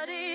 what it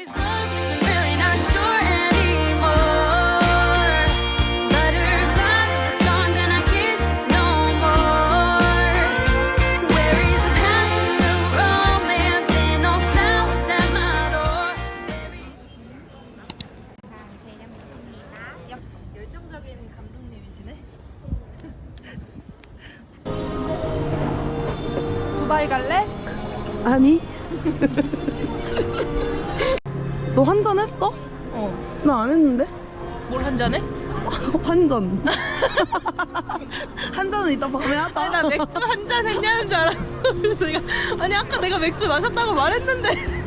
잔. 한 잔은 이따 밤에 하자. 아니 나 맥주 한 잔 했냐는 줄 알았어. 그래서 내가 아니 아까 내가 맥주 마셨다고 말했는데.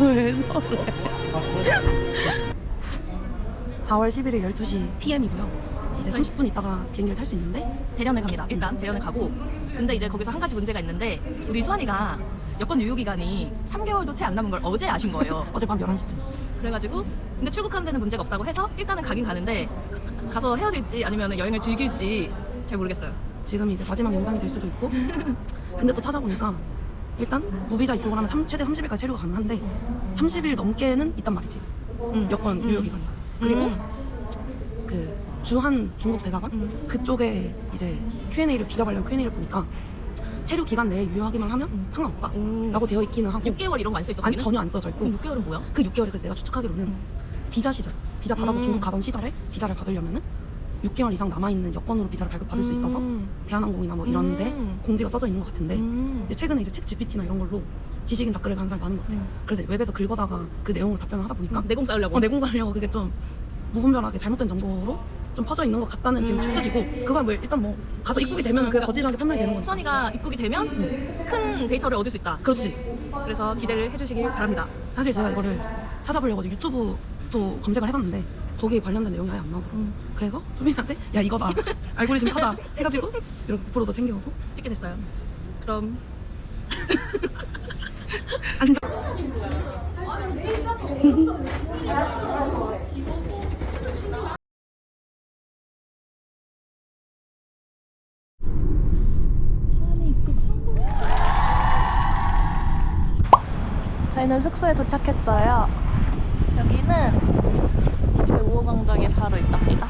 왜 저래? 4월 11일 12시 PM이고요. 이제 30분 있다가 비행기를 탈 수 있는데 대련을 갑니다. 일단 대련을 가고 근데 이제 거기서 한 가지 문제가 있는데 우리 수환이가 여권 유효 기간이 3개월도 채 안 남은 걸 어제 아신 거예요. 어젯밤 11시쯤. 그래가지고 근데 출국하는 데는 문제가 없다고 해서 일단은 가긴 가는데 가서 헤어질지 아니면 여행을 즐길지 잘 모르겠어요. 지금이 이제 마지막 영상이 될 수도 있고. 근데 또 찾아보니까 일단 무비자 입국을 하면 삼- 최대 30일까지 체류가 가능한데 30일 넘게는 있단 말이지. 음. 여권 음. 유효 기간이. 그리고 음. 그 주한 중국 대사관 음. 그쪽에 이제 Q&A를 비자 관련 Q&A를 보니까 체류 기간 내에 유효하기만 하면 음. 상관없다라고 되어 있기는 하고 6개월 이런 거 안 써 있어? 아니 거기는? 전혀 안 써져 있고 그럼 6개월은 뭐야? 그 6개월이 그래서 내가 추측하기로는 비자 시절 비자 받아서 음. 중국 가던 시절에 비자를 받으려면은 6개월 이상 남아있는 여권으로 비자를 발급받을 수 있어서 음. 대한항공이나 뭐 이런 데 음. 공지가 써져 있는 것 같은데 음. 최근에 이제 챗 GPT나 이런 걸로 지식인 댓글을 다는 사람이 많은 것 같아요 음. 그래서 웹에서 긁어다가 그 내용을 답변을 하다 보니까 내공 쌓으려고. 어, 내공하려고 그게 좀 무분별하게 잘못된 정보로 좀 퍼져 있는 것 같다는 지금 음. 추측이고 그건 뭐 일단 뭐 가서 입국이 되면 그 거짓이라는 게 판명이 되는 거니까 수환이가 입국이 되면 큰 데이터를 얻을 수 있다. 그렇지 그래서 기대를 해주시길 바랍니다. 사실 제가 이거를 찾아보려고 이제 유튜브도 검색을 해봤는데 거기에 관련된 내용이 아예 안 나오더라고요 음. 그래서 수빈한테 야 이거다 알고리즘 타자 해가지고 이렇게 프로도 챙겨오고 찍게 됐어요. 그럼 저희는 숙소에 도착했어요. 여기는 그 우호광장에 바로 있답니다.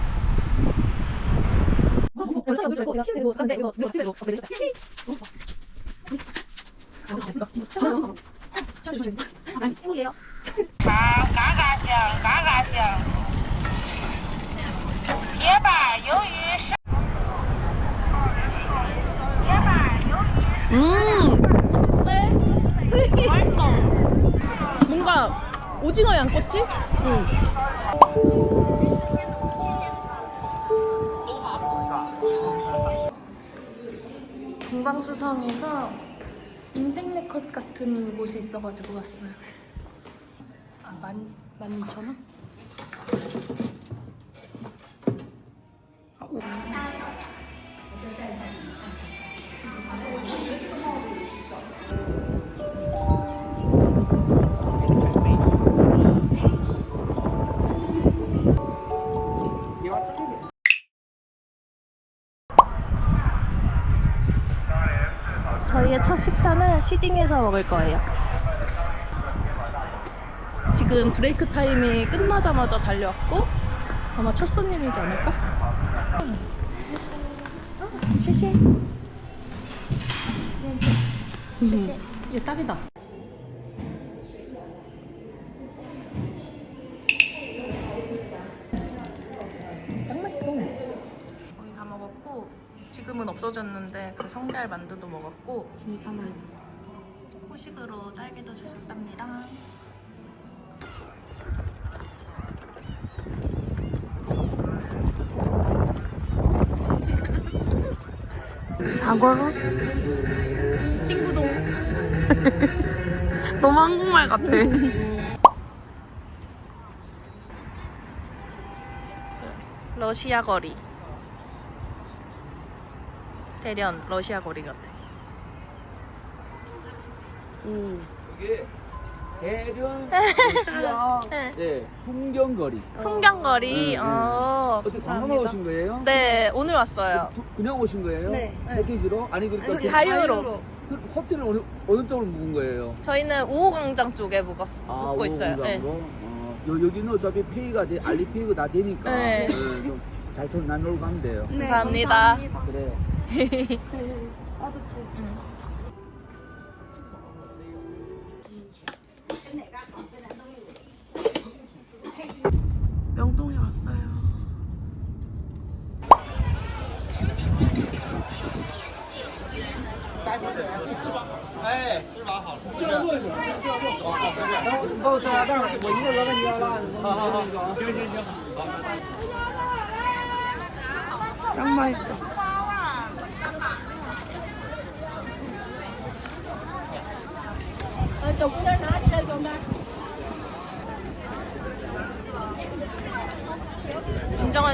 오징어 양꼬치? 동방수성에서 인생 네컷 같은 곳이 있어가지고 왔어요. 아, 만, 만 이천 원? 식사는 시딩에서 먹을 거예요. 지금 브레이크 타임이 끝나자마자 달려왔고 아마 첫 손님이지 않을까? 시시. 시시. 얘 딱이다. 딱 맛있어. 거의 다 먹었고 지금은 없어졌는데 그 성게알 만두도 먹었고 김이 하나 있었어 후식으로 딸기도 주셨답니다. 악어로? 띵구동 너무 한국말 같아 러시아 거리. 대련 러시아 거리 같아. 이게 대련 러시아 네, 풍경거리. 풍경거리. 네, 네. 어, 어떻게 방문하 오신 거예요? 네, 오늘 왔어요. 두- 그냥 오신 거예요? 네. 패키지로? 아니 그러니까 그- 자유로. 그 호텔은 어느, 어느 쪽으로 묵은 거예요? 저희는 우호광장 쪽에 묵었, 묵고 있어요. 네. 어, 여, 여기는 어차피 페이가 돼, 알리 페이가 다 되니까 네. 잘좀 나누고 가면 돼요. 감사합니다. 그래요. 명동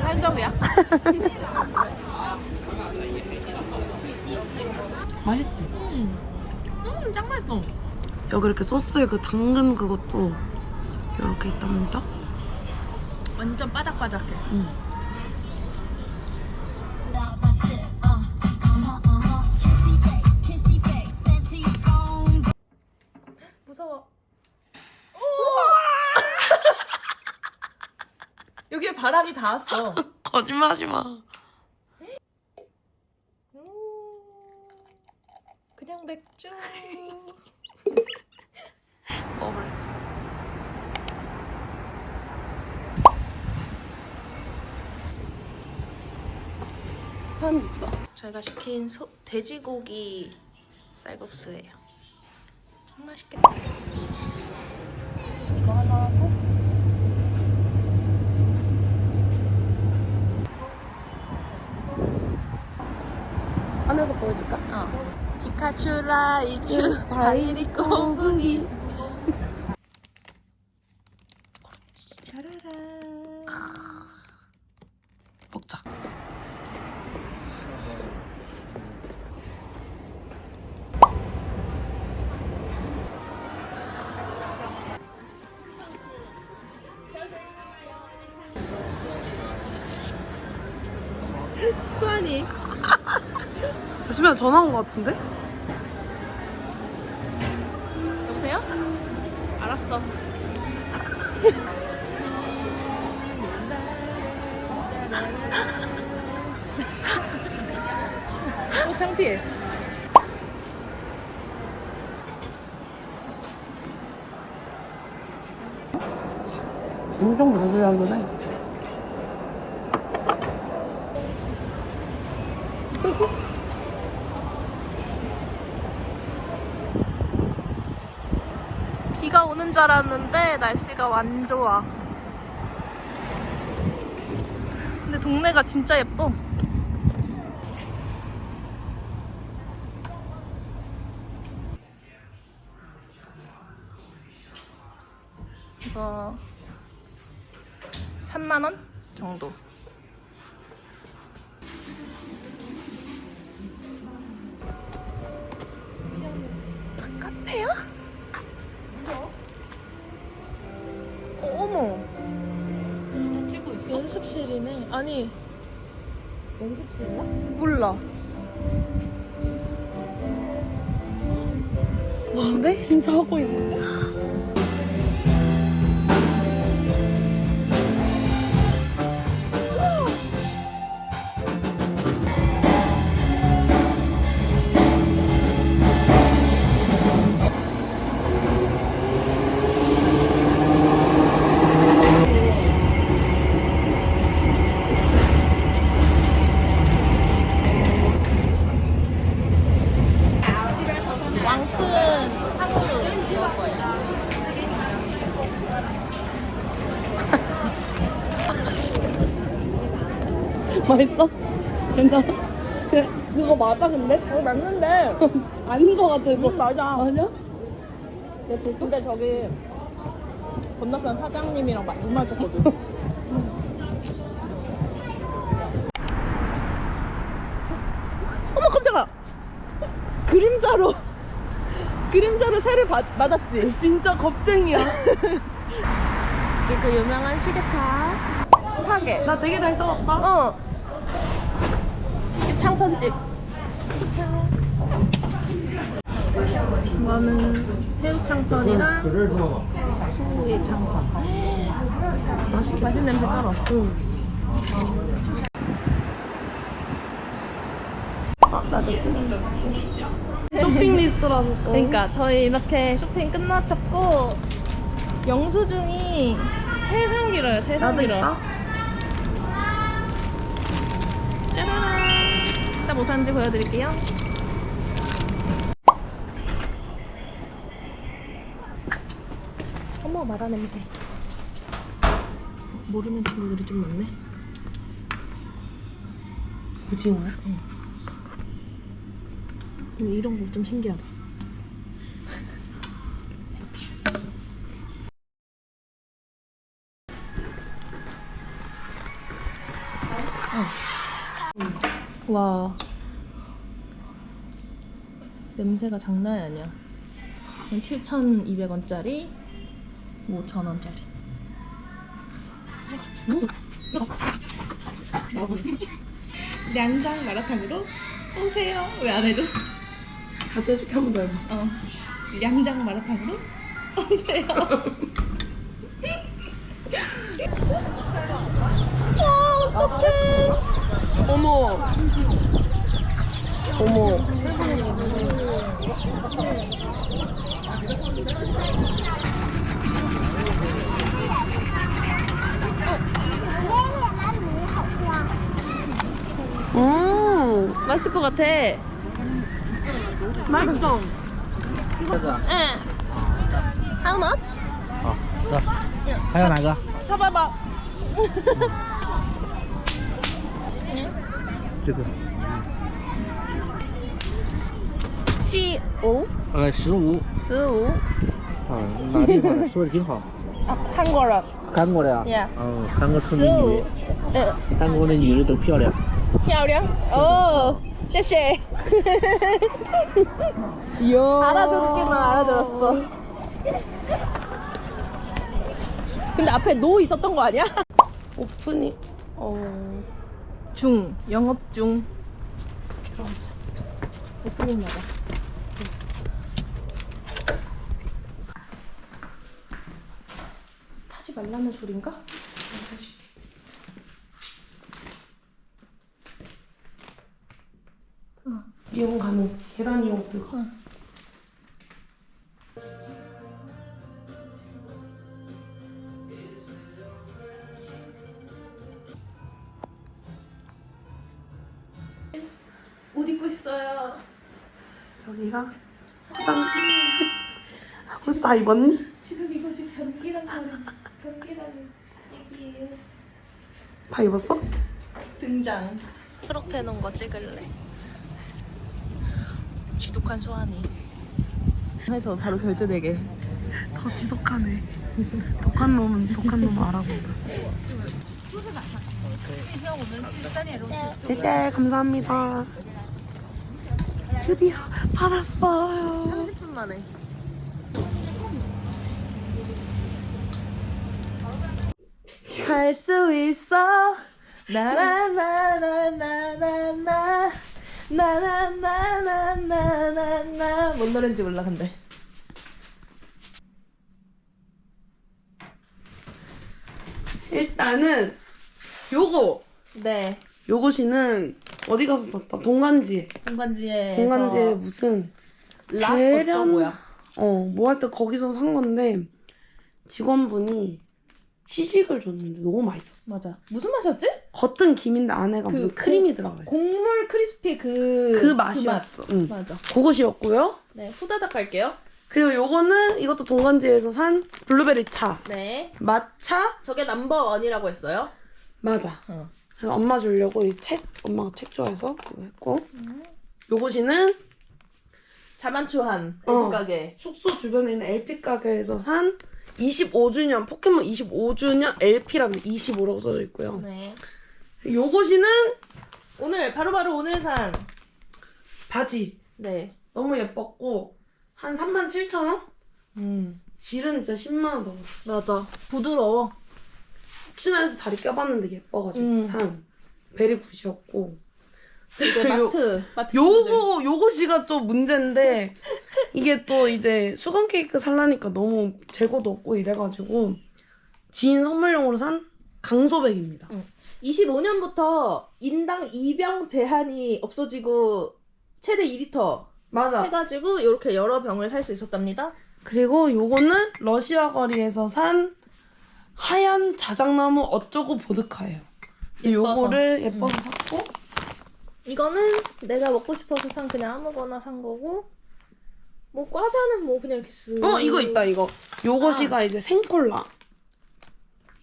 산적이야. 맛있지? 음, 짱 맛있어. 여기 이렇게 소스에 그 당근 그것도 이렇게 있답니다. 완전 바삭바삭해. 무서워. 여기에 바람이 닿았어. 거짓말하지 마. 맥주. 먹을. 사람 있어. 저희가 시킨 소, 돼지고기 쌀국수예요. 참 맛있겠다. 이거 하나 하고 안에서 보여줄까? 어. 피 카츄 라 이츄 바이리 꽁붕이. 먹자. 수환이. 수면 전화 온 것 같은데? 알았어. 어, 창피해. 엄청 부르르하긴 비가 오는 줄 알았는데 날씨가 완 좋아. 근데 동네가 진짜 예뻐. 이거 3만 원 정도. 카페야? 어, 어머. 진짜 찍고 있어? 연습실이네. 아니. 연습실이야? 몰라. 뭔데? 진짜 하고 있는데? 맛있어? 괜찮아? 그, 그거 맞아 근데? 어, 맞는데. 아닌 것 같아서 음, 맞아. 아니야? 근데 저기 건너편 사장님이랑 막눈 마주쳤거든. 어머 깜짝아. 그림자로 그림자로 새를 받, 맞았지. 진짜 겁쟁이야 이게 그 유명한 시계탑 사계. 나 되게 잘 찾았다 어. 이게 창편집. 이거는 새우 창펀이랑 소고기 창펀. 맛있겠다. 맛있는 냄새 쩔어. 쇼핑 리스트라서 또. 그러니까 저희 이렇게 쇼핑 끝마쳤고 영수증이 세상 길어요. 세상 나도 길어. 있다. 일단 뭐 샀는지 보여드릴게요. 어머 마라 냄새. 모르는 친구들이 좀 많네. 오징어야? 응. 이런 거 좀 신기하다. 와. 냄새가 장난이 아니야. 7,200원짜리? 5,000원짜리. 양장 마라탕으로? 오세요. 왜 안 해줘? 같이 해줄게. 한 번 더 해봐. 어. 양장 마라탕으로? 오세요. 어머. 어머. 음, 맛있을 것 같아. 맛있어. 응. How much? 어, 하여 나가. 쳐봐봐. 지금. 十五呃，十五。十五啊，哪地方的？说的挺好。 한국어 韩国的呀？ Yeah 哦，韩国出名十五女，韩国的女人都漂亮。漂亮哦谢谢 알아듣기만 알아들었어 근데 앞에 노 있었던 거 아니야? 오프닝. 어. 중 영업 중 오프닝 나가 타지 말라는 소린가? 어, 이용 가능. 계단 이용 불가. 옷 입고 있어요 저기가 짠. 벌써 다 입었니? 지금 이것이 변기란 말이야 변기라는 얘기예요 다 입었어? 등장 초록 해놓은 거 찍을래 지독한 소환이 해서 바로 결제되게 더 지독하네. 독한 놈은 독한 놈 알아본다. 네, 감사합니다. 드디어 받았어요. 30분 만에 할 수 있어. 나나나나나나나 나나나나나나나. 뭔 노래인지 몰라 근데. 일단은 요거. 네. 요것이는 어디 가서 샀다? 동간지에. 공간지에 동간지에 무슨 락 어쩌고야. 어 뭐 할 때 거기서 산 건데 직원분이 시식을 줬는데 너무 맛있었어. 맞아 무슨 맛이었지? 겉은 김인데 안에가 그 크림이 들어가 있어. 곡물 크리스피 그 그 맛이었어. 응. 맛. 맞아 그것이었고요. 네 후다닥 할게요 그리고 요거는 이것도 동간지에서 산 블루베리 차. 네 맛차 저게 넘버원이라고 했어요 맞아. 어. 그래서 엄마 주려고 이 책 엄마가 책 좋아해서 이거 했고 요것이는 자만추한 어. 가게 숙소 주변에 있는 LP 가게에서 산 25주년 포켓몬 25주년 LP라면 25라고 써져 있고요. 네 요것이는 오늘 바로바로 오늘 산 바지 네. 너무 예뻤고 한 37,000원? 음. 질은 진짜 10만 원 넘었어. 맞아. 부드러워. 혹시나 해서 다리 껴봤는데 예뻐가지고 음. 산 베리 굿이었고 이제 마트. 마트. 요거 요것이가 좀 문제인데 이게 또 이제 수건 케이크 살라니까 너무 재고도 없고 이래가지고 지인 선물용으로 산 강소백입니다. 25년부터 인당 2병 제한이 없어지고 최대 2리터 맞아. 해가지고 이렇게 여러 병을 살 수 있었답니다. 그리고 요거는 러시아 거리에서 산 하얀 자작나무 어쩌고 보드카예요. 요거를 예뻐서 샀고 이거는 내가 먹고 싶어서 산 그냥 아무거나 산 거고 뭐 과자는 뭐 그냥 이렇게 쓱어 이거 있다 이거. 요것이가 이제 생콜라.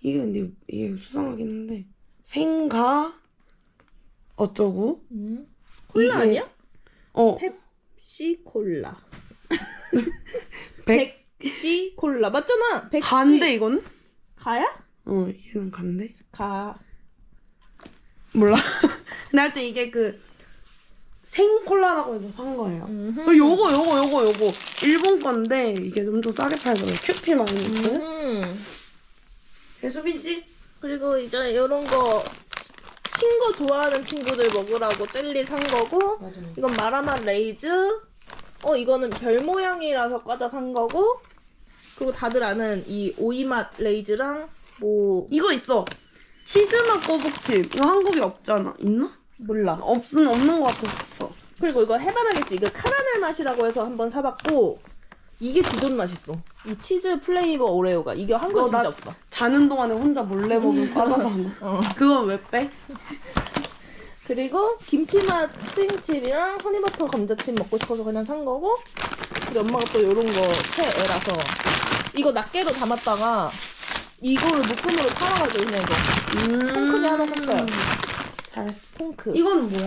이게 근데 이게 수상하긴 한데. 생가 어쩌고? 음. 콜라 이게- 아니야? 어. 시 콜라. 백 백시 콜라. 맞잖아! 백시. 가인데 이거는? 가야? 어 얘는 간데? 가. 몰라 근데 하여튼 이게 그 생콜라라고 해서 산 거예요. 음흠. 어, 요거 요거 요거 요거 일본 건데 이게 좀 더 싸게 팔더라고요. 큐피 마이너스 음. 배수빈 씨? 그리고 이제 이런 거 신 거 좋아하는 친구들 먹으라고 젤리 산 거고 맞아 이건 마라맛 레이즈 어 이거는 별 모양이라서 과자 산 거고 그리고 다들 아는 이 오이맛 레이즈랑 뭐 이거 있어. 치즈맛 꼬북칩 이거 한국에 없잖아. 있나? 몰라 없은 없는 거 같았어 그리고 이거 해바라기씨 이거 카라멜 맛이라고 해서 한번 사봤고 이게 지존 맛있어 이 치즈 플레이버 오레오가 이게 한국에 어, 진짜 나- 없어 자는 동안에 혼자 몰래 먹은 과자잖아. 어. 그건 왜 빼? 그리고 김치맛 스윙칩이랑 허니버터 감자칩 먹고 싶어서 그냥 산 거고 근데 엄마가 또 이런 거 최애라서 이거 낱개로 담았다가 이거를 묶음으로 팔아가지고 그냥 이거 통크게 하나 샀어요. 잘했어. 콩크 이거는 뭐야?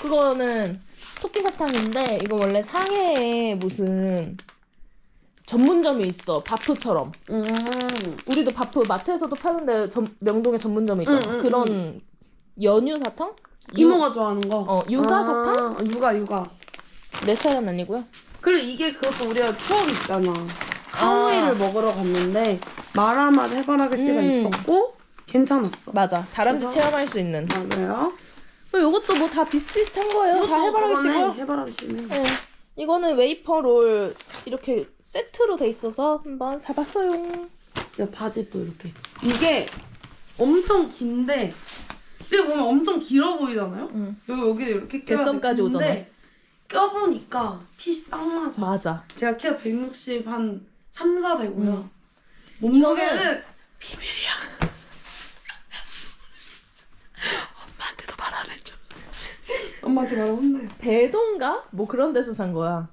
그거는 토끼 사탕인데 이거 원래 상해에 무슨 전문점이 있어 바프처럼 음. 우리도 바프 마트에서도 파는데 전- 명동에 전문점이 있잖아 응, 응, 그런 연유 사탕? 이모가 좋아하는 거. 어, 육아 사탕? 아, 육아, 육아. 내 스타일은 아니고요 그리고 이게 그것도 우리가 추억 있잖아. 카우이를 먹으러 갔는데 마라맛 해바라기 씨가 음. 있었고 괜찮았어. 맞아 다람쥐 그래서- 체험할 수 있는 맞아요. 이것도 뭐 다 비슷비슷한 거예요 다 해바라기 씨고요 해바라기 씨네. 네. 이거는 웨이퍼 롤 이렇게 세트로 돼 있어서 한번 사봤어요 야 바지 또 이렇게. 이게 엄청 긴데 이게 보면 엄청 길어 보이잖아요. 응. 여기 여기 이렇게 껴야 뱃섬까지 돼. 근데 오잖아. 껴보니까 핏이 딱 맞아. 맞아 제가 키가 160 한 3, 4 되고요. 응. 몸무게는 이거는- 비밀이야. 엄마한테도 말 안 해줘. 엄마한테 말 혼나요. 배도인가? 뭐 그런 데서 산 거야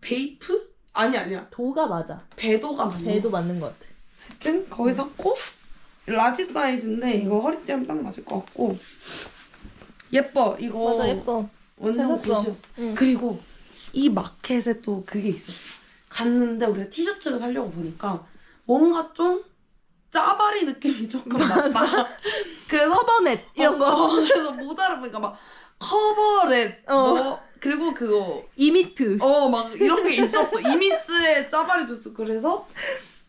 베이프? 아니 아니야. 도가 맞아 배도가 맞나? 배도 맞는 것 같아 하여튼 거기 샀고 라지 사이즈인데 이거 허리띠 하면 딱 맞을 것 같고 예뻐 이거 맞아 예뻐 완전 잘 샀어. 굿이었어. 응. 그리고 이 마켓에 또 그게 있었어. 갔는데 우리가 티셔츠를 사려고 보니까 뭔가 좀 짜바리 느낌이 조금 났다. 그래서 커버넷 이런 거 어, 그래서 모자를 보니까 막 커버렛 어. 뭐 그리고 그거 이미트 어 막 이런 게 있었어. 이미스의 짜바리 주스 그래서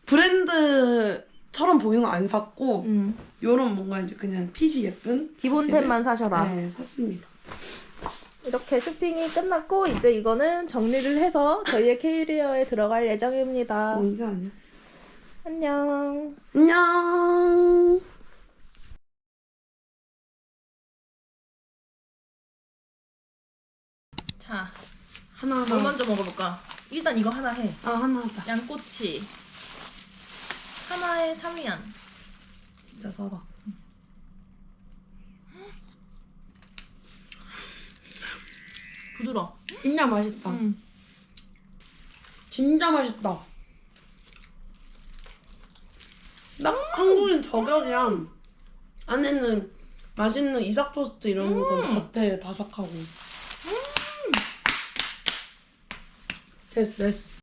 브랜드처럼 보이는 거 안 샀고 음. 요런 뭔가 이제 그냥 핏이 예쁜 기본템만 사셔라 네 샀습니다. 이렇게 쇼핑이 끝났고 이제 이거는 정리를 해서 저희의 캐리어에 들어갈 예정입니다 언제 아니야? 안녕 안녕. 자 하나 뭘 하나. 먼저 먹어볼까? 일단 이거 하나 해 아 하나 하자. 양꼬치 하나에 3위안 진짜 싸다. 부드러 진짜 맛있다. 음. 진짜 맛있다. 딱 한국인 저격이랑 안에는 맛있는 이삭 토스트 이런 건 겉에 바삭하고. 됐어 됐어.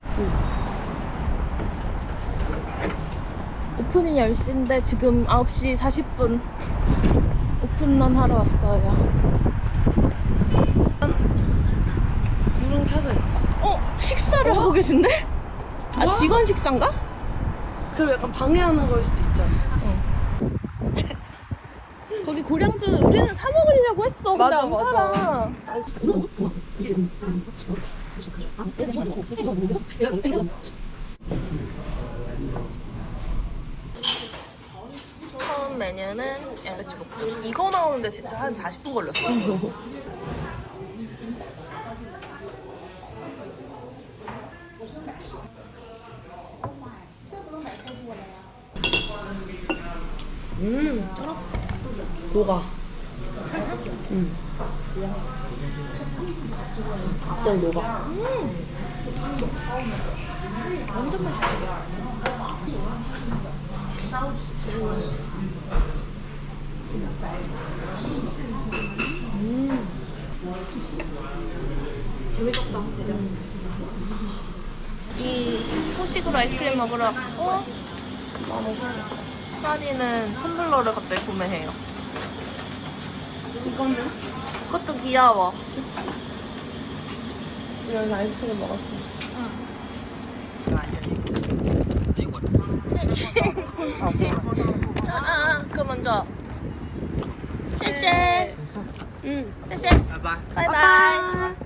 오픈이 10시인데 지금 9시 40분 오픈런 하러 왔어요 불은 켜져 있다. 어? 식사를 하고 계신데? 아 뭐야? 직원 식사인가? 그럼 약간 방해하는 거일 수 있잖아. 거기 고량주 우리는 사 먹으려고 했어 근데 맞아, 안 맞아. 팔아 처음 메뉴는 양배추 볶음. 이거 나오는데 진짜 한 40분 걸렸어. 지금. 음, 녹아. 설탕? 응. 또 녹아. 이 후식으로 아이스크림 먹으러 왔고 너무 수 짜리는 텀블러를 갑자기 구매해요. 이거는? 그것도 귀여워. 여기 아이스크림 먹었어. 아, 응. 아, 그 먼저. 짜샤. 응. 짜샤. 바이바이. 바이바이.